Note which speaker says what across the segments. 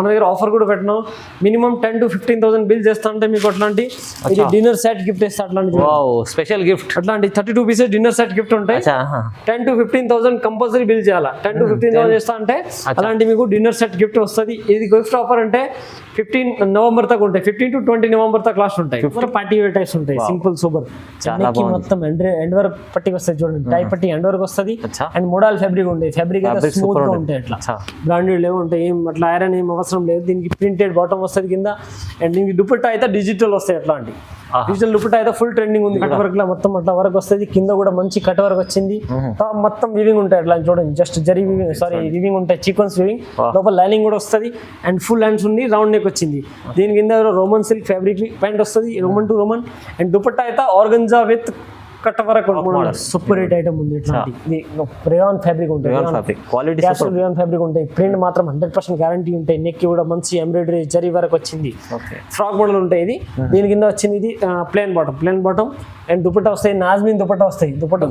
Speaker 1: మన దగ్గర ఆఫర్ కూడా పెట్టినాం. Minimum ten to fifteen thousand bill చేస్తా అంటే మీకు అట్లాంటి ఇది డిన్నర్ సెట్ గిఫ్ట్ ఇస్తా అట్లాంటి
Speaker 2: స్పెషల్ గిఫ్ట్
Speaker 1: అట్లాంటి thirty two pieces dinner set gift ఉంటాయి. Ten to fifteen thousand compulsory bill చేయాలా? టెన్ టు ఫిఫ్టీన్ థౌసండ్ చేస్తా అంటే అలాంటి మీకు డిన్నర్ సెట్ గిఫ్ట్ వస్తుంది. ఇది గిఫ్ట్ ఆఫర్ అంటే ఫిఫ్టీన్ నవంబర్ దాకా ఉంటాయి. ఫిఫ్టీన్ టు ట్వంటీ నవంబర్ దాకా క్లాస్ ఉంటాయి. పార్టీ వేర్ టైప్స్ ఉంటాయి. సింపుల్ సూపర్ మొత్తం ఎండ్ ఎండ్ వరకు పట్టి వస్తుంది చూడండి. టై పట్టి ఎండ్ వరకు వస్తుంది. అండ్ మోడల్ ఫ్యాబ్రిక్ ఉంటాయి ఫ్యాబ్రిక్
Speaker 2: స్మూత్గా.
Speaker 1: ఉంటాయి అట్లా. బ్రాండెడ్ లేవు ఉంటాయి. ఏం అట్లా ఐరన్ ఏం అవసరం లేదు. దీనికి ప్రింటెడ్ బాటమ్ వస్తుంది కింద. అండ్ దీనికి దుపట్టా అయితే డిజిటల్ వస్తాయి అట్లాంటి. డిజిటల్ దుపట్టా అయితే ఫుల్ ట్రెండింగ్ ఉంది. కట్ వర్క్లో మొత్తం అట్లా వరకు వస్తుంది. కింద కూడా మంచి కట్ వర్క్ వచ్చింది. మొత్తం వివింగ్ ఉంటాయి అట్లా చూడండి. Just zari weaving sari weaving ఉంటాయి. చీక్వెన్స్ వివింగ్ లోపల లైనింగ్ కూడా వస్తుంది. అండ్ ఫుల్ హ్యాండ్స్ ఉంది. రౌండ్ నెక్ వచ్చింది. దీని కింద రోమన్ సిల్క్ ఫ్యాబ్రిక్ ప్యాంట్ వస్తుంది. Roman to Roman and dupatta అయితే ఆర్గంజా విత్ కట్ వరకు సూపర్ హిట్ ఐటమ్ ఉంది రేయాన్ ఫ్యాబ్రిక్ ఉంటుంది.
Speaker 2: ఫ్యాబ్రిక్ క్వాలిటీ
Speaker 1: క్యాస్ట్రల్ రేయాన్ ఫ్యాబ్రిక్ ఉంటాయి. ప్రింట్ మాత్రం హండ్రెడ్ పర్సెంట్ గ్యారంటీ ఉంటాయి. నెక్ కూడా మంచి ఎంబ్రాయిడరీ జరీ వరకు వచ్చింది. ఫ్రాక్ మోడల్ ఉంటాయి ఇది. దీని కింద వచ్చింది ఇది plain bottom plain bottom and dupatta వస్తాయి. నాజ్మిన్ దుపట్టా వస్తాయి. Dupatta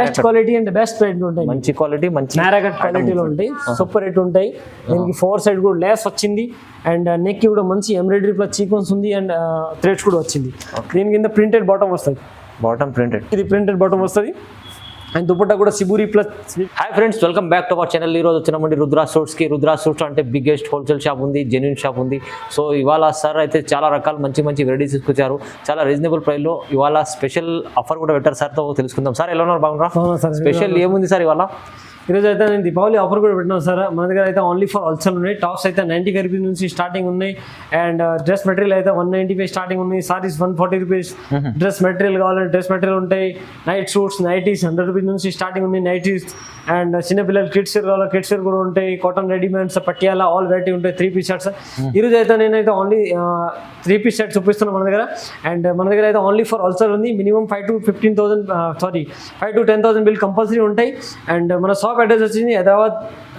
Speaker 1: best quality and best price ఉంటాయి.
Speaker 2: మంచి క్వాలిటీ మంచి
Speaker 1: నారాగట్ క్వాలిటీలో ఉంటాయి. సూపర్ రేట్ ఉంటాయి. దీనికి ఫోర్ సైడ్ కూడా లేస్ వచ్చింది. అండ్ నెక్ కూడా మంచి ఎంబ్రాయిడరీ ప్లస్ సీక్వెన్స్ ఉంది. అండ్ థ్రెడ్స్ కూడా వచ్చింది. దీని కింద ప్రింటెడ్ బాటమ్ వస్తుంది
Speaker 2: బాటమ్ ప్రింటెడ్
Speaker 1: ఇది ప్రింటెడ్ బాటమ్ వస్తుంది. అండ్ దుపట్టా కూడా shibori plus
Speaker 2: hi friends welcome back to our channel ఈ రోజు వచ్చినామండి రుద్రా సూట్స్కి రుద్రా సూట్స్ అంటే బిగ్గెస్ట్ హోల్సేల్ షాప్ ఉంది జెన్యున్ షాప్ ఉంది. సో ఇవాళ సార్ అయితే చాలా రకాల మంచి మంచి వెరైటీస్ తీసుకొచ్చారు. చాలా రీజనబుల్ ప్రైస్లో ఇవాళ స్పెషల్ ఆఫర్ కూడా పెట్టారు సార్తో తెలుసుకుందాం. సార్ ఎలా ఉన్నారు? బాగున్నారా? స్పెషల్ ఏముంది సార్ ఇవాళ?
Speaker 1: ఈరోజు అయితే నేను దీపావళి ఆఫర్ కూడా పెట్టినాను సార్. మన దగ్గర అయితే ఓన్లీ ఫర్ హోల్సేల్ ఉన్నాయి. టాప్స్ అయితే నైంటీ ఫైవ్ రూపీస్ నుంచి స్టార్టింగ్ ఉన్నాయి. అండ్ డ్రెస్ మెటీరియల్ అయితే వన్ నైంటీ ఫైవ్ స్టార్టింగ్ ఉన్నాయి. Saris one forty rupees dress material కావాలంటే డ్రెస్ మెటీరియల్ ఉంటాయి. Night suits nighties hundred rupees నుంచి స్టార్టింగ్ ఉన్నాయి నైటీస్ అండ్ చిన్నపిల్లలు కిడ్స్ వేర్ కావాలి? కిడ్స్ వేర్ కూడా ఉంటాయి. Cotton readymades Patiala all variety ఉంటాయి. త్రీ పీస్ షర్ట్స్ ఈరోజు అయితే నేనైతే ఓన్లీ త్రీ పీస్ షర్ట్ చూపిస్తున్నాను మన దగ్గర. అండ్ మన దగ్గర అయితే ఓన్లీ ఫర్ హోల్సేల్ ఉంది. Minimum five to fifteen thousand sorry five to ten thousand bill compulsory ఉంటాయి. అండ్ మన షాప్ అడ్రస్ వచ్చింది. Hyderabad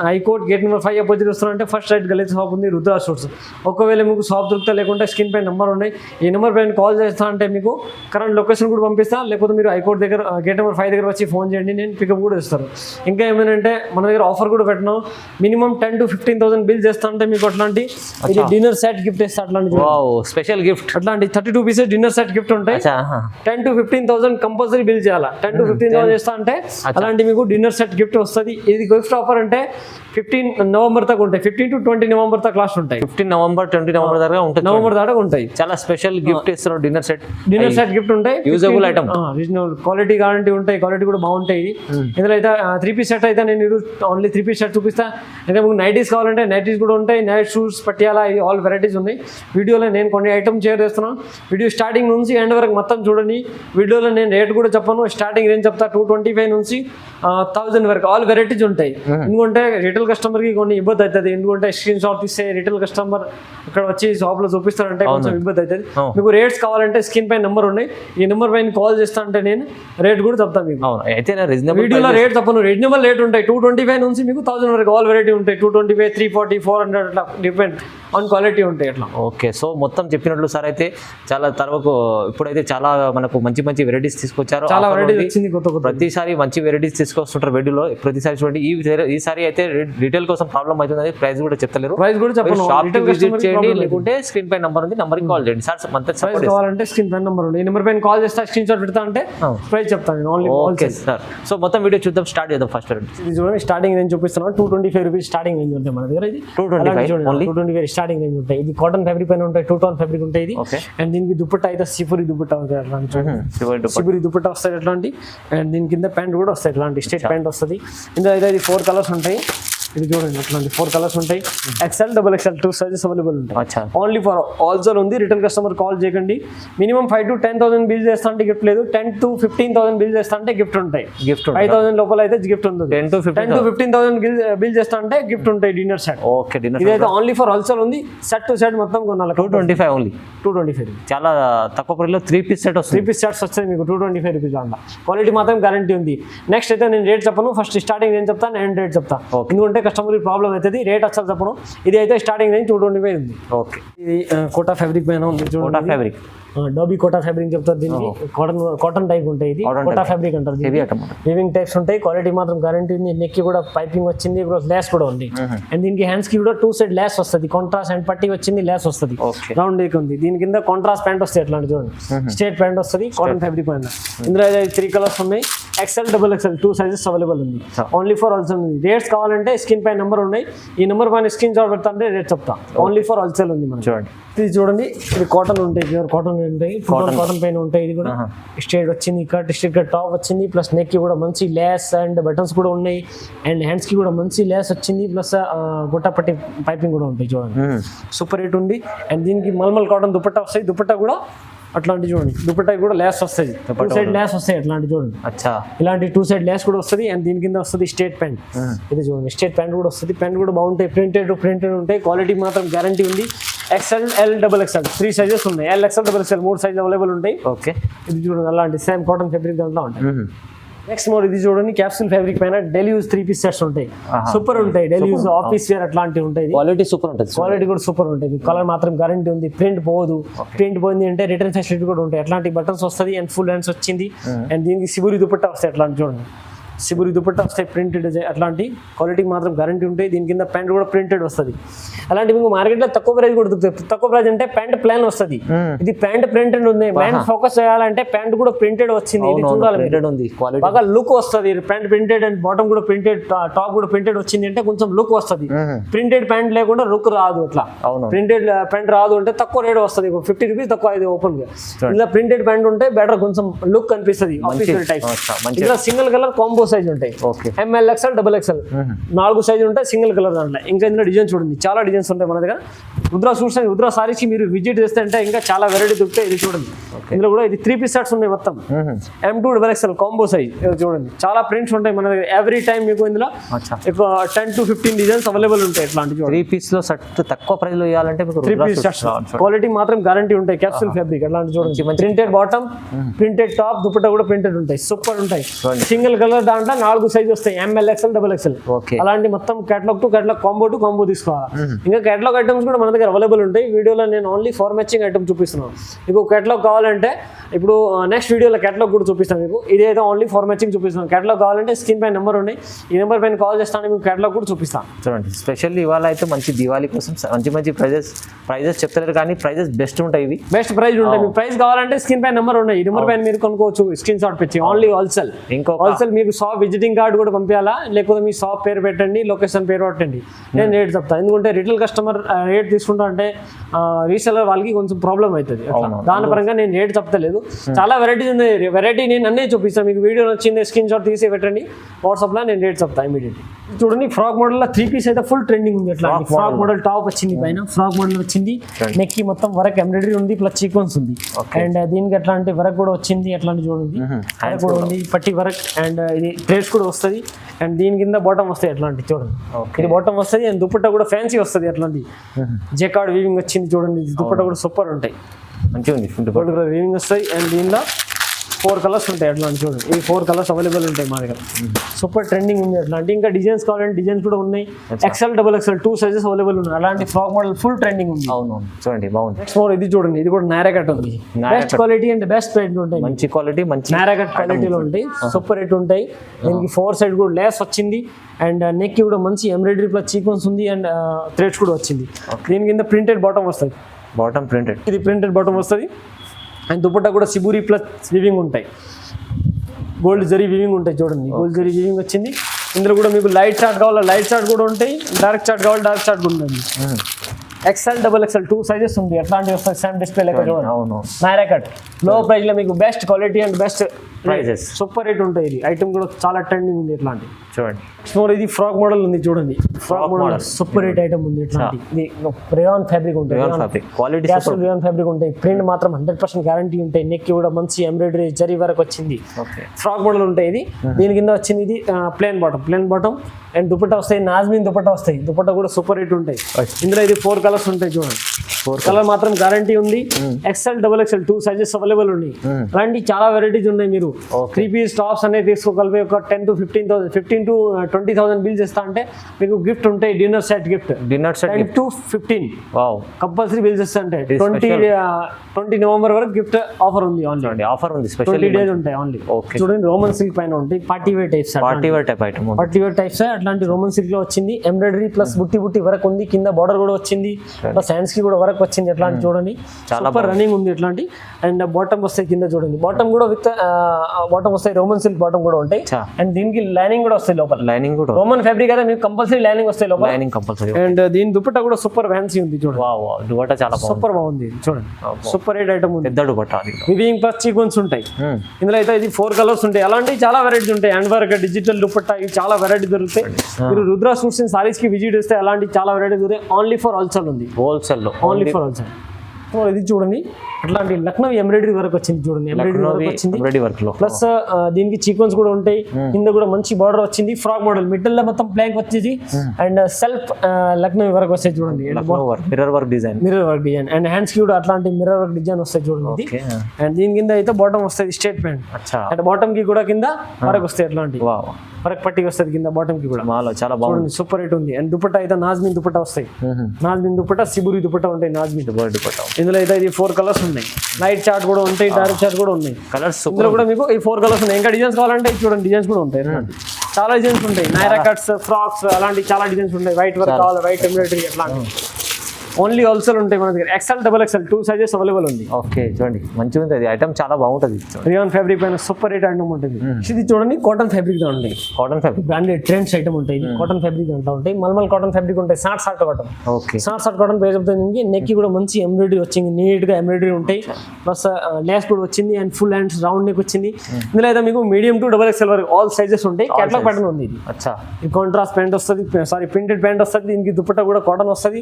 Speaker 1: high court gate number five opposite వస్తున్నారంటే ఫస్ట్ రైట్ గలీజ్ షాప్ ఉంది రుద్రా స్టోర్స్ ఒకవేళ మీకు షాప్ దొరికితే లేకుంటే స్క్రీన్ పై నెంబర్ ఉన్నాయి. ఈ నెంబర్ పైన కాల్ చేస్తా అంటే మీకు కరెంట్ లొకేషన్ కూడా పంపిస్తా. లేకపోతే మీరు హైకోర్ట్ దగ్గర గేట్ నెంబర్ ఫైవ్ దగ్గర వచ్చి ఫోన్ చేయండి నేను పికప్ కూడా ఇస్తారు ఇంకా ఏమైందంటే మన దగ్గర ఆఫర్ కూడా పెట్టినాం. Minimum ten to fifteen thousand bill చేస్తా అంటే మీకు అట్లాంటి డిన్నర్ సెట్ గిఫ్ట్ ఇస్తా అట్లాంటి
Speaker 2: వావ్ స్పెషల్ గిఫ్ట్
Speaker 1: అట్లాంటి thirty two pieces dinner set gift ఉంటాయి. Ten to fifteen thousand compulsory bill చేయాలా? టెన్ టు ఫిఫ్టీన్ థౌసండ్ చేస్తా అంటే అలాంటి మీకు డిన్నర్ సెట్ గిఫ్ట్ వస్తుంది. ఇది గిఫ్ట్ ఆఫర్ అంటే ఫిఫ్టీన్ నవంబర్ దాకా ఉంటాయి. ఫిఫ్టీన్ టు ట్వంటీ నవంబర్ దాకా క్లాస్ ఉంటాయి.
Speaker 2: ఫిఫ్టీన్ నవంబర్ ట్వంటీ నవంబర్ దాకా ఉంటుంది
Speaker 1: నవంబర్ దాకా ఉంటాయి.
Speaker 2: చాలా స్పెషల్ గిఫ్ట్ ఇస్తున్నారు dinner set
Speaker 1: dinner set gift ఉంటాయి.
Speaker 2: Usable item.
Speaker 1: Reasonable quality guarantee ఉంటాయి. క్వాలిటీ కూడా బాగుంటాయి ఇది. ఇందులో అయితే త్రీ పీస్ సెట్ అయితే నేను ఓన్లీ త్రీ పీస్ సెట్ చూపిస్తా. ఇంకా మీకు నైటీస్ కావాలంటే నైటీస్ కూడా ఉంటాయి. Night shoes Patiala all varieties ఉన్నాయి. వీడియోలో నేను కొన్ని ఐటమ్ షేర్ చేస్తున్నాను వీడియో స్టార్టింగ్ నుంచి ఎండ్ వరకు మొత్తం చూడండి. వీడియోలో నేను రేట్ కూడా చెప్పను. స్టార్టింగ్ రేంజ్ చెప్తా టూ ట్వంటీ ఫైవ్ నుంచి థౌసండ్ వరకు. ఆల్ వెరైటీస్ ఉంటాయి. ఎందుకంటే రిటైల్ కస్టమర్కి కొన్ని ఇబ్బంది అవుతుంది. ఎందుకంటే స్క్రీన్ షాట్ తీస్తే రిటైల్ కస్టమర్ ఇక్కడ వచ్చి షాప్లో చూపిస్తారంటే కొంచెం ఇబ్బంది అవుతుంది. మీకు రేట్స్ కావాలంటే స్క్రీన్ పైన నెంబర్ ఉన్నాయి. ఈ నెంబర్ పైన కాల్ చేస్తా అంటే నేను రేట్ కూడా చెప్తాను మీకు.
Speaker 2: అవును. అయితే రీజనబుల్
Speaker 1: వీడియోలో రేట్ చెప్పను. రీజనబుల్ రేట్ ఉంటాయి. టూ ట్వంటీ ఫైవ్ నుంచి మీకు థౌసండ్ వరకు ఆల్ వెరైటీ ఉంటాయి. Two twenty five three forty four hundred అట్లా డిపెండ్ ఆన్ క్వాలిటీ ఉంటాయి అట్లా.
Speaker 2: ఓకే. సో మొత్తం చెప్పినట్లు సార్ అయితే చాలా తర్వాత ఇప్పుడైతే చాలా మనకు మంచి మంచి వెరైటీస్ తీసుకొచ్చారు.
Speaker 1: చాలా
Speaker 2: Offer
Speaker 1: వెరైటీ
Speaker 2: ఉంది.
Speaker 1: వచ్చింది
Speaker 2: ప్రతిసారి మంచి వెరైటీస్ తీసుకొస్తుంటారు. వెడ్యూలో ప్రతిసారి చూడండి. ఈ ఈసారి అయితే రిటైల్ కోసం ప్రాబ్లం అవుతుంది ప్రైస్ కూడా చెప్తలేరు.
Speaker 1: ప్రైస్ కూడా చెప్పను
Speaker 2: షాప్ విజిట్ చేయండి లేకుంటే స్క్రీన్ పై నంబర్ ఉంది నంబర్కి కాల్ చేయండి. సార్
Speaker 1: ప్రైస్ కావాలంటే స్క్రీన్ పైన నెంబర్ ఉంది. ఈ నెంబర్ పైన కాల్ చేస్తా స్క్రీన్ షాట్ పెడతా అంటే. ప్రైస్ చెప్తాను నేను. ఓన్లీ
Speaker 2: ఓకే సార్ సో మొత్తం వీడియో చూద్దాం స్టార్ట్ చేద్దాం ఫస్ట్
Speaker 1: ఇది చూడండి స్టార్టింగ్ రేంజ్ చూపిస్తున్నాను. Two twenty five rupees starting range ఉంటాయి మన దగ్గర. ఇది
Speaker 2: 225
Speaker 1: చూడండి
Speaker 2: only?
Speaker 1: Two twenty five starting range ఉంటాయి. ఇది కాటన్ ఫ్యాబ్రిక్ పైన ఉంటాయి టూ టోన్ ఫ్యాబ్రిక్ ఉంటాయి ఇది. అండ్ దీనికి దుప్పట్టా అయితే సిఫురి దుప్పట్టా ఉంటాయి అట్లాంటి సిబిరి దుపట్టా వస్తాయి ఎట్లాంటి అండ్ దీని కింద ప్యాంట్ కూడా వస్తాయి ఎట్లాంటి స్టేట్ ప్యాంట్ వస్తుంది. ఇందులో అయితే ఇది ఫోర్ కలర్స్ ఉంటాయి. ఇది చూడండి అట్లాంటి ఫోర్ కలర్స్ ఉంటాయి. XL double XL two sizes available ఉంటాయి.
Speaker 2: అచ్చా.
Speaker 1: ఓన్లీ ఫర్ ఆల్సో ఉంది. రిటర్న్ కస్టమర్ కాల్ చేయకండి. Minimum five to ten thousand bill చేస్తా అంటే గిఫ్ట్ లేదు. Ten to fifteen thousand bill చేస్తా అంటే గిఫ్ట్ ఉంటాయి.
Speaker 2: గిఫ్ట్
Speaker 1: ఫైవ్ థౌసండ్ లోపల అయితే గిఫ్ట్ ఉంటుంది
Speaker 2: ten to
Speaker 1: ten
Speaker 2: fifteen
Speaker 1: to fifteen thousand bill bill చేస్తా అంటే గిఫ్ట్ ఉంటాయి డిన్నర్ సెట్
Speaker 2: ఓకే డిన్నర్
Speaker 1: ఇదైతే ఓన్లీ ఫర్ హోల్సేల్ ఉంది. సెట్ టు సెట్ మొత్తం కొనాలి.
Speaker 2: Two twenty five only
Speaker 1: two twenty five
Speaker 2: చాలా తక్కువ ప్రైస్లో త్రీ పీస్ సెట్
Speaker 1: త్రీ
Speaker 2: వస్తుంది.
Speaker 1: పీస్ షర్ట్స్ వస్తాయి మీకు. టూ ట్వంటీ ఫైవ్ రూపీస్ అంట క్వాలిటీ మాత్రం గ్యారంటీ ఉంది. నెక్స్ట్ అయితే నేను రేట్ చెప్పను. ఫస్ట్ స్టార్టింగ్ నేను చెప్తాను నేను రేట్ చెప్తా.
Speaker 2: Okay.
Speaker 1: ఎందుకంటే కస్టమర్ ప్రాబ్లం అవుతుంది రేట్ అసలు చెప్పను ఇది అయితే స్టార్టింగ్ నుంచి టూ ట్వంటీ ఫైవ్ ఉంది.
Speaker 2: ఓకే
Speaker 1: ఇది కోటా ఫ్యాబ్రిక్ పైన ఉంది
Speaker 2: Kota fabric
Speaker 1: dobby Kota fabric చెప్తారు దీనికి. కాటన్ కాటన్ టైప్ ఉంటాయి ఇది. కోటా. ఫ్యాబ్రిక్ అంటారు వివింగ్ టైప్స్ ఉంటాయి. క్వాలిటీ మాత్రం గ్యారంటీ ఉంది. నెక్ కూడా పైపింగ్ వచ్చింది లేస్ కూడా ఉంది. అండ్ దీనికి హ్యాండ్స్కి కూడా టూ సైడ్ లేస్ వస్తుంది. కాంట్రాస్ట్ అండ్ పట్టి వచ్చింది లేస్ వస్తుంది. రౌండ్ నెక్ ఉంది. దీని కింద కాంట్రాస్ట్ ప్యాంట్ వస్తాయి అట్లాంటి చూడండి. స్ట్రేట్ ప్యాంట్ వస్తుంది కాటన్ ఫ్యాబ్రిక్ పైన. ఇందులో త్రీ కలర్స్ ఉన్నాయి. XL double XL two sizes available ఉంది. ఓన్లీ ఫర్ హోల్సేల్ ఉంది. రేట్స్ కావాలంటే స్క్రీన్ పైన నెంబర్ ఉన్నాయి. ఈ నెంబర్ పైన స్క్రీన్ షాట్ పెడతా అంటే రేట్ చెప్తా. ఓన్లీ ఫర్ హోల్సేల్ ఉంది మనకి.
Speaker 2: చూడండి.
Speaker 1: ఇది చూడండి ఇది కాటన్ ఉంటాయి ప్యూర్ కాటన్ ఉంటాయి. కాటన్ పైన ఉంటాయి. ఇది కూడా
Speaker 2: ఆహా.
Speaker 1: స్ట్రేట్ వచ్చింది కట్ స్ట్రేట్ కట్ టాప్ వచ్చింది. ప్లస్ నెక్కి కూడా మంచి లేస్ అండ్ బటన్స్ కూడా ఉన్నాయి. అండ్ హ్యాండ్స్కి కూడా మంచి లేస్ వచ్చింది. ప్లస్ గుట్టపట్టి పైపింగ్ కూడా ఉంటాయి చూడండి. సూపర్ రేట్ ఉంది. అండ్ దీనికి మల్మల్ కాటన్ దుపట్టా వస్తాయి. దుపట్టా కూడా అట్లాంటి చూడండి. దుపట్టా కూడా లేస్ వస్తాయి టూ సైడ్ లేస్ వస్తాయి అట్లాంటి చూడండి.
Speaker 2: అచ్చా.
Speaker 1: ఇలాంటి టూ సైడ్ లేస్ కూడా వస్తుంది అండ్ దీని కింద వస్తుంది స్టేట్ ప్యాంట్ ఇది చూడండి స్టేట్ ప్యాంట్ కూడా వస్తుంది. ప్యాంట్ కూడా బాగుంటాయి. ప్రింటెడ్ ప్రింటెడ్ ఉంటాయి. క్వాలిటీ మాత్రం గ్యారంటీ ఉంది. XL L double XL three sizes ఉన్నాయి. ఎల్ ఎక్స్ఎల్ డబల్ ఎక్స్ఎల్ మూడు సైజ్ అవైలబుల్ ఉంటాయి.
Speaker 2: ఓకే
Speaker 1: ఇది చూడండి అలాంటి సేమ్ కాటన్ ఫ్యాబ్రిక్ దాంట్లో ఉంటాయి. నెక్స్ట్ మోడ్ ఇది చూడండి క్యాప్సూల్ ఫ్యాబ్రిక్ పైన daily use three piece sets ఉంటాయి. సూపర్ ఉంటాయి. డైలీ యూస్ ఆఫీస్ వేర్ అట్లాంటివి ఉంటాయి
Speaker 2: క్వాలిటీ సూపర్ ఉంటుంది
Speaker 1: క్వాలిటీ కూడా సూపర్ ఉంటుంది. కలర్ మాత్రం గ్యారంటీ ఉంది. ప్రింట్ పోదు. ప్రింట్ పోయింది అంటే రిటర్న్ ఫెసిలిటీ కూడా ఉంటాయి. అట్లాంటి బటన్స్ వస్తుంది అండ్ ఫుల్ హ్యాండ్స్ వచ్చింది. అండ్ దీనికి సిబురి దుపట్టా వస్తాయి అట్లాంటి చూడండి. సిబురి దుపట్టా వస్తాయి ప్రింటెడ్ అట్లాంటి క్వాలిటీ మాత్రం గ్యారంటీ ఉంటాయి. దీని కింద ప్యాంట్ కూడా ప్రింటెడ్ వస్తుంది. అలాంటి మీకు మార్కెట్లో తక్కువ ప్రైస్ కూడా దొరుకుతుంది తక్కువ ప్రైస్ అంటే ప్యాంట్ ప్లాన్ వస్తుంది. ఇది ప్యాంట్ ప్రింటెడ్ ఉంది. ప్యాంట్ ఫోకస్ చేయాలంటే ప్యాంట్ కూడా ప్రింటెడ్ వచ్చింది. ఇది చూడాలి
Speaker 2: ఉంది.
Speaker 1: బాగా లుక్ వస్తుంది. ప్యాంట్ ప్రింటెడ్ అండ్ బాటమ్ కూడా ప్రింటెడ్ టాప్ కూడా ప్రింటెడ్ వచ్చింది అంటే కొంచెం లుక్ వస్తుంది. ప్రింటెడ్ ప్యాంట్ లేకుండా లుక్ రాదు అట్లా. ప్రింటెడ్ ప్యాంట్ రాదు అంటే తక్కువ రేట్ వస్తుంది. ఫిఫ్టీ రూపీస్ తక్కువ ఇది ఓపెన్గా. ఇలా ప్రింటెడ్ ప్యాంట్ ఉంటే బెటర్ కొంచెం లుక్ ఆఫీషియల్ టైప్
Speaker 2: మంచి
Speaker 1: ఇలా సింగిల్ కలర్ కాంబో సైజ్ ఉంటాయి.
Speaker 2: Okay
Speaker 1: M L XL double XL నాలుగు సైజులు ఉంటాయి సింగిల్ కలర్ దాంట్లో. ఇంకా ఇందులో డిజైన్ చూడండి. చాలా డిజైన్స్ ఉంటాయి మన దగ్గర. రుద్రా సూట్స్ అండ్ రుద్రా సారీస్ మీరు విజిట్ చేస్తే అంటే ఇంకా చాలా వెరైటీ దొరుకుతాయి. ఇది చూడండి. ఇందులో కూడా ఇది త్రీ పీస్ సెట్స్ ఉన్నాయి మొత్తం. M two double XL combo size చూడండి. చాలా ప్రింట్స్ ఉంటాయి మన దగ్గర. ఎవ్రీ టైం మీకు ఇందులో ఎక్కువ ten to fifteen designs available ఉంటాయి ఇట్లాంటి
Speaker 2: త్రీ పీస్లో సెట్ తక్కువ ప్రైస్లో ఇవ్వాలంటే మీకు
Speaker 1: త్రీ పీస్ షర్ట్స్. క్వాలిటీ మాత్రం గ్యారంటీ ఉంటాయి. క్యాప్సూల్ ఫ్యాబ్రిక్ అట్లాంటి చూడండి. Printed bottom printed top dupatta కూడా ప్రింటెడ్ ఉంటాయి. సూపర్ ఉంటాయి. సింగిల్ కలర్ దాంట్లో నాలుగు సైజ్ వస్తాయి. M L XL double XL
Speaker 2: okay
Speaker 1: అలాంటి మొత్తం catalogue to catalogue combo to combo తీసుకోవాలి. ఇంకా కేటలాగ్ ఐటమ్స్ కూడా మన దగ్గర అవైలబుల్ ఉంటాయి. వీడియోలో నేను ఓన్లీ ఫార్ మ్యాచింగ్ ఐటమ్ చూపిస్తున్నాను. మీకు కేటలాగ్ కావాలంటే ఇప్పుడు నెక్స్ట్ వీడియోలో కేటలాగ్ కూడా చూపిస్తాను మీకు. ఇది అయితే ఓన్లీ ఫార్ మ్యాచింగ్ చూపిస్తాను కేటలాగ్ కావాలంటే స్క్రీన్ పైన నెంబర్ ఉన్నాయి. ఈ నెంబర్ పైన కాల్ చేస్తాను మీకు కేటలాగ్ కూడా చూపిస్తాను.
Speaker 2: చూడండి స్పెషల్లీ ఇవాళ అయితే మంచి దివాళీ కోసం మంచి మంచి ప్రైజెస్ ప్రైజెస్ చెప్తలేరు కానీ ప్రైజెస్ బెస్ట్ ఉంటాయి ఇవి.
Speaker 1: బెస్ట్ ప్రైస్ ఉంటాయి. మీకు ప్రైస్ కావాలంటే స్క్రీన్ పైన నెంబర్ ఉన్నాయి. ఈ నెంబర్ పైన మీరు కొనుక్కోవచ్చు. స్క్రీన్ షాట్ పెట్టి. ఓన్లీ హోల్సేల్
Speaker 2: ఇంకొక
Speaker 1: హోల్సేల్ మీకు షాప్ విజిటింగ్ కార్డ్ కూడా పంపించాలా? లేకపోతే మీ షాప్ పేరు పెట్టండి లొకేషన్ పేరు పెట్టండి. నేను రేట్ చెప్తాను ఎందుకంటే రిటైల్ కస్టమర్ రేట్ తీసుకుంటా అంటే రీసెలర్ వాళ్ళకి కొంచెం ప్రాబ్లం అవుతుంది. దాని పరంగా నేను రేట్ చెప్తలేదు. చాలా వెరైటీస్ ఉన్నాయి వెరైటీ నేను అన్నీ చూపిస్తాను మీకు వీడియో నచ్చింది స్క్రీన్ షాట్ తీసి పెట్టండి. వాట్సాప్లో నేను రేట్ చెప్తాను ఇమీడియట్లీ చూడండి ఫ్రాక్ మోడల్ త్రీ పీస్ అయితే ఫుల్ ట్రెండింగ్ ఉంది అట్లా. ఫ్రాక్ మోడల్ టాప్ వచ్చింది పైన ఫ్రాక్ మోడల్ వచ్చింది. నెక్కి మొత్తం వర్క్ ఎంబ్రాయిడరీ ఉంది ప్లస్ సీక్వెన్స్ ఉంది. అండ్ దీనికి అట్లాంటి వర్క్ కూడా వచ్చింది అట్లాంటి చూడండి. కూడా ఉంది పట్టి వర్క్. అండ్ ఇది ప్లేట్స్ కూడా వస్తుంది. అండ్ దీని కింద బాటమ్ వస్తాయి అట్లాంటి చూడండి. ఇది బాటమ్ వస్తుంది అండ్ దుపట్టా కూడా ఫ్యాన్సీ వస్తుంది అట్లాంటి. జెకార్డ్ వీవింగ్ వచ్చింది చూడండి. ఇది దుపట్టా కూడా సూపర్ ఉంటాయి.
Speaker 2: మంచిగా ఉంది
Speaker 1: వీవింగ్ వస్తాయి అండ్ దీనిలో ఫోర్ కలర్స్ ఉంటాయి అట్లాంటి చూడండి ఈ ఫోర్ కలర్స్ అవైలబుల్ ఉంటాయి మా దగ్గర. సూపర్ ట్రెండింగ్ ఉంది అట్లాంటి ఇంకా డిజైన్స్ కావాలంటే డిజైన్స్ కూడా ఉన్నాయి. XL double XL two sizes available ఉన్నాయి. అలాంటి ఫ్రాక్ మోడల్ ఫుల్ ట్రెండింగ్ ఉంది.
Speaker 2: అవును చూడండి బాగుంది.
Speaker 1: నెక్స్ట్ మోడల్ ఇది చూడండి. ఇది కూడా నారా కట్ ఉంది. Best quality and best price ఉంటాయి.
Speaker 2: మంచి క్వాలిటీ మంచి
Speaker 1: నారా కట్ క్వాలిటీలో ఉంటాయి. సూపర్ రేట్ ఉంటాయి. దీనికి ఫోర్ సైడ్ కూడా లేస్ వచ్చింది. అండ్ నెక్ కూడా మంచి ఎంబ్రాయిడరీ ప్లస్ సీక్వెన్స్ ఉంది. అండ్ థ్రెడ్స్ కూడా వచ్చింది. దీని కింద ప్రింటెడ్ బాటమ్ వస్తుంది.
Speaker 2: బాటమ్ ప్రింటెడ్
Speaker 1: ఇది ప్రింటెడ్ బాటమ్ వస్తుంది. అండ్ దుపట్టా కూడా సిబూరి ప్లస్ వివింగ్ ఉంటాయి. గోల్డ్ జరీ వివింగ్ ఉంటాయి చూడండి. గోల్డ్ జరీ వివింగ్ వచ్చింది. ఇందులో కూడా మీకు లైట్ చార్ట్ కావాలా? లైట్ చార్ట్ కూడా ఉంటాయి. డార్క్ చార్ట్ కావాలి? డార్క్ చార్ట్ కూడా ఉంటుంది XL double XL two sizes ఉంది. ఎట్లాంటివి వస్తాయి. సేమ్ డిస్ప్లే లెక్క చూడండి. కట్లో ప్రైస్లో మీకు best quality and best
Speaker 2: Prices.
Speaker 1: Super rate ఉంటాయి ఇది. ఐటమ్ కూడా చాలా ట్రెండింగ్ ఉంది ఇట్లాంటి.
Speaker 2: చూడండి.
Speaker 1: స్మోర్ ఇది ఫ్రాక్ మోడల్ ఉంది చూడండి. Frock model. Super rate item ఉంది ఇట్లాంటి. ఇది రేయాన్ ఫ్యాబ్రిక్ ఉంటుంది
Speaker 2: క్వాలిటీ
Speaker 1: రేయాన్ ఫ్యాబ్రిక్ ఉంటాయి. ప్రింట్ మాత్రం హండ్రెడ్ పర్సెంట్ గ్యారంటీ ఉంటాయి. నెక్ కూడా మంచి ఎంబ్రాయిడరీ జరీ వరకు వచ్చింది. ఫ్రాక్ మోడల్ ఉంటాయి ఇది. దీని కింద వచ్చింది ఇది plain bottom plain bottom and dupatta వస్తాయి. నాజ్మిన్ దుపట్టా వస్తాయి. దుపట్టా కూడా సూపర్ రేట్ ఉంటాయి. ఇందులో ఇది ఫోర్ కలర్స్ ఉంటాయి చూడండి. కలర్ మాత్రం గ్యారంటీ ఉంది. XL double XL two sizes available ఉన్నాయి. అలాంటి చాలా వెరైటీస్ ఉన్నాయి మీరు. త్రీ పీస్ టాప్స్ అనేది తీసుకోగలిపి ఒక ten to fifteen thousand fifteen to twenty thousand bills ఇస్తా అంటే మీకు గిఫ్ట్ ఉంటాయి dinner set gift
Speaker 2: dinner set
Speaker 1: to fifteen
Speaker 2: wow
Speaker 1: compulsory bills ఇస్తా అంటే ట్వంటీ. ట్వంటీ నవంబర్ వరకు గిఫ్ట్ ఆఫర్ ఉంది
Speaker 2: చూడండి ఆఫర్ ఉంది స్పెషల్
Speaker 1: డేస్ ఉంటాయి ఓన్లీ. చూడండి రోమన్ సిల్క్ పైన ఉంటాయి party wear types
Speaker 2: party wear type item
Speaker 1: party wear types అట్లాంటి రోమన్ సిల్క్లో వచ్చింది. ఎంబ్రాయిడరీ ప్లస్ బుట్టి బుట్టి వర్క్ ఉంది కింద బార్డర్ కూడా వచ్చింది. ప్లస్ హ్యాండ్స్కి కూడా వర్క్ వచ్చింది ఎట్లాంటి చూడండి.
Speaker 2: చాలా
Speaker 1: సూపర్ రన్నింగ్ ఉంది ఇట్లాంటి అండ్ బాటమ్ వస్తాయి కింద చూడండి. బాటమ్ కూడా విత్ బాటమ్ వస్తాయి రోమన్ సిల్క్ బాటమ్ కూడా ఉంటాయి. అండ్ దీనికి లైనింగ్ కూడా వస్తాయి లోపల.
Speaker 2: లైనింగ్ కూడా
Speaker 1: రోమన్ ఫ్యాబ్రిక్ అయితే మీకు కంపల్సరీ లైనింగ్ వస్తాయి లోపల.
Speaker 2: లైనింగ్ కంపల్సరీ
Speaker 1: అండ్ దీని దుపట్టా కూడా సూపర్ ఫ్యాన్సీ ఉంది చూడండి.
Speaker 2: దుపట్టా చాలా
Speaker 1: సూపర్ బాగుంది చూడండి. సూపర్ రేట్ ఐటమ్ ఉంది.
Speaker 2: పెద్ద దుపట్టా
Speaker 1: వివింగ్ ప్లస్ చీకోన్స్ ఉంటాయి. ఇందులో అయితే ఇది ఫోర్ కలర్స్ ఉంటాయి. అలాంటివి చాలా వెరైటీస్ ఉంటాయి. హ్యాండ్ వర్క్ డిజిటల్ దుపట్టా ఇవి చాలా వెరైటీ దొరుకుతాయి. మీరు రుద్రా సూట్స్ అండ్ సారీస్కి విజిట్ చేస్తే అలాంటి చాలా వెరైటీ దొరుకుతాయి. ఓన్లీ ఫర్ హోల్సేల్ ఉంది.
Speaker 2: హోల్సేల్లో.
Speaker 1: ఓన్లీ ఫర్ హోల్సేల్ సో ఇది చూడండి అట్లాంటి లక్నో ఎంబ్రాయిడరీ వర్క్ వచ్చింది చూడండి. ఎంబ్రాయిడరీ వర్క్ వచ్చింది.
Speaker 2: వర్క్లో
Speaker 1: ప్లస్ దీనికి చీక్వెన్స్ కూడా ఉంటాయి. కింద కూడా మంచి బార్డర్ వచ్చింది. Frock model. మిడిల్లో మొత్తం ప్లాంక్ వచ్చేసి అండ్ సెల్ఫ్ లక్నో వర్క్ వస్తాయి చూడండి.
Speaker 2: Mirror work design
Speaker 1: mirror work design and హ్యాండ్స్కి కూడా అట్లాంటి మిర్రర్ వర్క్ డిజైన్ వస్తాయి చూడండి అండ్ దీని కింద అయితే బాటమ్ వస్తుంది స్టేట్ ప్యాంట్ అండ్ బాటమ్కి కూడా కింద వరకు వస్తాయి అట్లాంటి.
Speaker 2: వావ్.
Speaker 1: వరకు పట్టి వస్తుంది కింద బాటమ్కి కూడా.
Speaker 2: చాలా బాగుంది.
Speaker 1: సూపర్ హిట్ ఉంది. అండ్ దుపట్టా అయితే నాజ్మిన్ దుపట్టా వస్తాయి. నాజ్మిన్ దుపట్టా సిబురి దుపట్టా ఉంటాయి నాజ్మిన్.
Speaker 2: దుపట్టా.
Speaker 1: ఇందులో అయితే ఇది ఫోర్ కలర్స్ ఉన్నాయి. లైట్ చార్ట్ కూడా ఉంటాయి డార్క్ చార్ట్ కూడా ఉన్నాయి.
Speaker 2: కలర్స్
Speaker 1: ఇందులో కూడా మీకు ఈ ఫోర్ కలర్స్ ఉన్నాయి. ఇంకా డిజైన్స్ కావాలంటే చూడండి డిజైన్స్ కూడా ఉంటాయి. ఇట్లాంటి. చాలా డిజైన్స్ ఉంటాయి. నైరా కట్స్ ఫ్రాక్స్ అలాంటి చాలా డిజైన్స్ ఉంటాయి. వైట్ వర్క్ కావాలి వైట్ ఎంబ్రాయిడరీ అట్లాంటి. ఓన్లీ హోల్సేల్ ఉంటాయి మన దగ్గర. XL double XL two sizes available ఉంది.
Speaker 2: ఓకే చూడండి. మంచిగా ఉంది అది. ఐటమ్ చాలా బాగుంటుంది.
Speaker 1: రియాన్ ఫ్యాబ్రిక్ పైన సూపర్ రేట్ ఐటమ్ ఉంటుంది. ఇది చూడండి కాటన్ ఫ్యాబ్రిక్తో ఉంటాయి
Speaker 2: cotton fabric
Speaker 1: branded trends item ఉంటాయి. కాటన్ ఫ్యాబ్రిక్ అంటూ ఉంటాయి. మల్మల్ కాటన్ ఫ్యాబ్రిక్ ఉంటాయి. సాట్ సాట్ కాటన్
Speaker 2: ఓకే.
Speaker 1: సాట్ సాట్ కాటన్ పేజ్ అవుతుంది నెక్ కూడా మంచి ఎంబ్రాయిడరీ వచ్చింది. నీట్గా ఎంబ్రాయిడరీ ఉంటాయి ప్లస్ లేస్ కూడా వచ్చింది and full hands round neck వచ్చింది. ఇందులో అయితే మీకు మీడియం టు డబల్ ఎక్స్ఎల్ వరకు ఆల్ సైజెస్ ఉంటాయి. కేటలాగ్ ప్యాటర్న్ ఉంది ఇది.
Speaker 2: అచ్చా.
Speaker 1: ఈ కాంట్రాస్ట్ ప్యాంట్ వస్తుంది. సారీ ప్రింటెడ్ ప్యాంట్ వస్తుంది. దీనికి దుపట్టా కూడా కాటన్ వస్తుంది.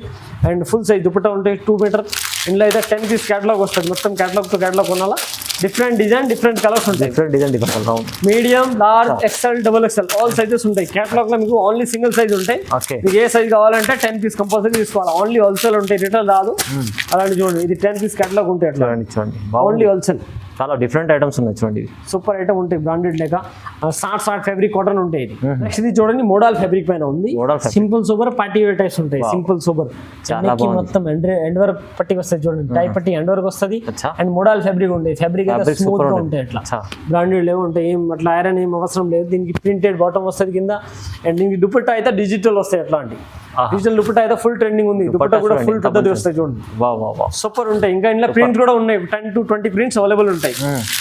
Speaker 1: అండ్ ఫుల్ సైజ్ దుపట్టా ఉంటాయి టూ మీటర్ ఇందులో అయితే టెన్ పీస్ క్యాటలాగ్ వస్తుంది. మొత్తం క్యాటలాగ్తో క్యాటలాగ్ కొనాలా? డిఫరెంట్ డిజైన్ డిఫరెంట్ కలర్స్ ఉంటాయి.
Speaker 2: Different design different round
Speaker 1: medium large XL double XL all sizes ఉంటాయి. క్యాటలాగ్లో మీకు ఓన్లీ సింగిల్ సైజ్ ఉంటాయి. మీకు ఏ సైజ్ కావాలంటే టెన్ పీస్ కంపల్సరీ తీసుకోవాలి. ఓన్లీ హోల్సేల్ ఉంటాయి. రిటర్న్ రాదు. అలాంటి చూడండి. ఇది టెన్ పీస్ క్యాటలాగ్ ఉంటాయి అట్లా
Speaker 2: చూడండి
Speaker 1: ఓన్లీ హోల్సేల్
Speaker 2: చాలా డిఫరెంట్ ఐటమ్స్ ఉన్నాయి చూడండి.
Speaker 1: సూపర్ ఐటమ్ ఉంటాయి బ్రాండెడ్ లేక. సాట్ సాట్ ఫ్యాబ్రిక్ కాటన్ ఉంటాయి ఇది. నెక్స్ట్ ఇది చూడండి మోడల్ ఫ్యాబ్రిక్ పైన ఉంది. Simple super party wear types ఉంటాయి సింపుల్ సూపర్
Speaker 2: చాలా.
Speaker 1: మొత్తం ఎండ్ ఎండ్ వరకు పట్టికి వస్తుంది చూడండి టై పట్టి ఎండ్ వరకు వస్తుంది అండ్ మోడల్ ఫ్యాబ్రిక్ ఉంటాయి. ఫ్యాబ్రిక్ అయితే
Speaker 2: స్మూత్గా
Speaker 1: ఉంటాయి. అట్లా. బ్రాండెడ్ లేవు ఉంటాయి ఏం అట్లా ఐరన్ ఏం అవసరం లేదు. దీనికి ప్రింటెడ్ బాటమ్ వస్తుంది కింద. అండ్ దీనికి దుపట్టా అయితే డిజిటల్ వస్తాయి అట్లాంటి
Speaker 2: ఆహా.
Speaker 1: డిజిటల్ దుపట్టా అయితే ఫుల్ ట్రెండింగ్ ఉంది. దుపట్టా కూడా ఫుల్ పెద్దది. వస్తాయి చూడండి. సూపర్ ఉంటాయి. ఇంకా ఇంట్లో ప్రింట్స్ కూడా ఉన్నాయి. Ten to twenty prints available ఉంటాయి.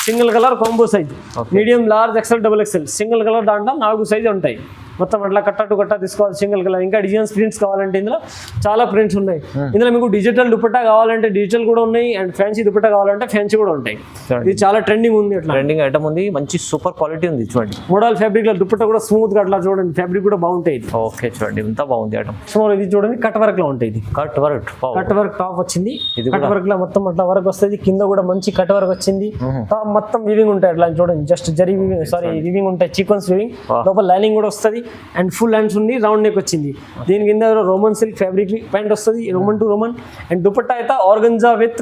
Speaker 1: Single colour combo size. Medium large XL double XL single colour దాంట్లో నాలుగు సైజ్ ఉంటాయి. మొత్తం అట్లా కట్ట టు కట్ట తీసుకోవాలి సింగిల్ కలర్ ఇంకా డిజైన్స్ ప్రింట్స్ కావాలంటే ఇందులో చాలా ప్రింట్స్ ఉన్నాయి. ఇందులో మీకు డిజిటల్ దుపట్టా కావాలంటే డిజిటల్ కూడా ఉన్నాయి అండ్ ఫ్యాన్సీ దుపట్టా కావాలంటే ఫ్యాన్సీ కూడా ఉంటాయి. ఇది చాలా ట్రెండింగ్ ఉంది అట్లా.
Speaker 2: ట్రెండింగ్ ఐటమ్ ఉంది మంచి సూపర్ క్వాలిటీ ఉంది చూడండి.
Speaker 1: మోడల్ ఫ్యాబ్రిక్లో దుపట్టా కూడా స్మూత్గా అట్లా చూడండి ఫ్యాబ్రిక్ కూడా బాగుంటాయి ఇది.
Speaker 2: ఓకే చూడండి ఎంత బాగుంది ఐటమ్
Speaker 1: స్మాల్ ఇది చూడండి కట్ వర్క్లో ఉంటాయి ఇది.
Speaker 2: Cut work
Speaker 1: cut work top వచ్చింది.
Speaker 2: ఇది
Speaker 1: కట్ వర్క్లో మొత్తం అట్లా వర్క్ వస్తుంది. కింద కూడా మంచి కట్ వర్క్ వచ్చింది. టాప్ మొత్తం వివింగ్ ఉంటాయి అట్లా చూడండి just zari weaving sorry weaving ఉంటాయి చీక్వెన్స్ వివింగ్. లోపల లైనింగ్ కూడా వస్తుంది. అండ్ ఫుల్ హ్యాండ్స్ ఉంది రౌండ్ నెక్ వచ్చింది. దీని కింద రోమన్ సిల్క్ ఫ్యాబ్రిక్ ప్యాంట్ వస్తుంది roman to roman. And dupatta అయితే ఆర్గంజా విత్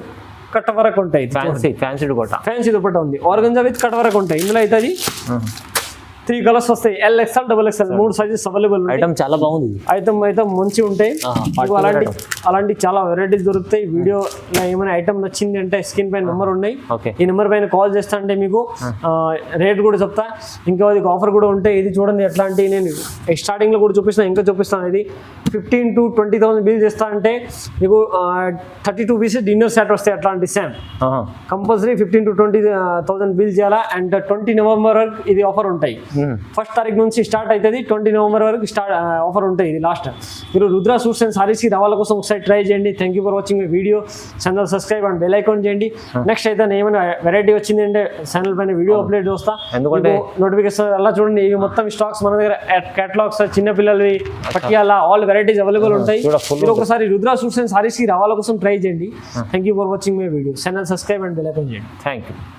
Speaker 1: కట్ వర్క్ ఉంటాయి.
Speaker 2: ఫ్యాన్సీ ఫ్యాన్సీ కొట్ట
Speaker 1: ఫ్యాన్సీ దుపట్టా ఉంది. ఆర్గంజా విత్ కట్ వర్క్ ఉంటాయి. ఇందులో అయితే అది త్రీ కలర్స్ వస్తాయి. ఎల్ ఎక్స్ఎల్ డబుల్ ఎక్స్ఎల్ మూడు సైజెస్ అవైలబుల్
Speaker 2: ఐటమ్ చాలా బాగుంది.
Speaker 1: ఐటమ్ అయితే మంచి ఉంటాయి. అలాంటి అలాంటి చాలా వెరైటీస్ దొరుకుతాయి. వీడియో ఏమైనా ఐటమ్ నచ్చింది అంటే స్క్రీన్ పైన నెంబర్ ఉన్నాయి. ఈ నెంబర్ పైన కాల్ చేస్తా అంటే మీకు రేట్ కూడా చెప్తా. ఇంకా అది ఆఫర్ కూడా ఉంటాయి ఇది చూడండి ఎట్లాంటి నేను స్టార్టింగ్లో కూడా చూపిస్తాను ఇంకా చూపిస్తాను ఇది. Fifteen to twenty thousand bill చేస్తా అంటే మీకు thirty two pieces dinner set వస్తాయి అట్లాంటి same. Compulsory fifteen to twenty thousand bill చేయాలా? అండ్ ట్వంటీ నవంబర్ వరకు ఇది ఆఫర్ ఉంటాయి. ఫస్ట్ తారీఖు నుంచి స్టార్ట్ అవుతుంది ట్వంటీ నవంబర్ వరకు స్టార్ట్ ఆఫర్ ఉంటాయి ఇది లాస్ట్ మీరు రుద్ర సూట్స్ అండ్ సారీస్కి రావాల కోసం ఒకసారి ట్రై చేయండి thank you for watching my video channel subscribe and bell icon చేయండి నెక్స్ట్ అయితే ఏమైనా వెరైటీ వచ్చింది అంటే ఛానల్ పైన వీడియో అప్లోడ్ చేస్తా.
Speaker 2: ఎందుకంటే-
Speaker 1: నోటిఫికేషన్ అలా చూడండి. ఇవి మొత్తం స్టాక్స్ మన దగ్గర కేటలాగ్స్ చిన్న పిల్లలవి పట్టియాల ఆల్ వెరైటీస్ అవైలబుల్ ఉంటాయి. మీరు ఒకసారి రుద్ర సూట్స్ అండ్ సారీస్కి రావాల కోసం ట్రై చేయండి. Thank you for watching my video channel subscribe and bell icon చేయండి
Speaker 2: థ్యాంక్ యూ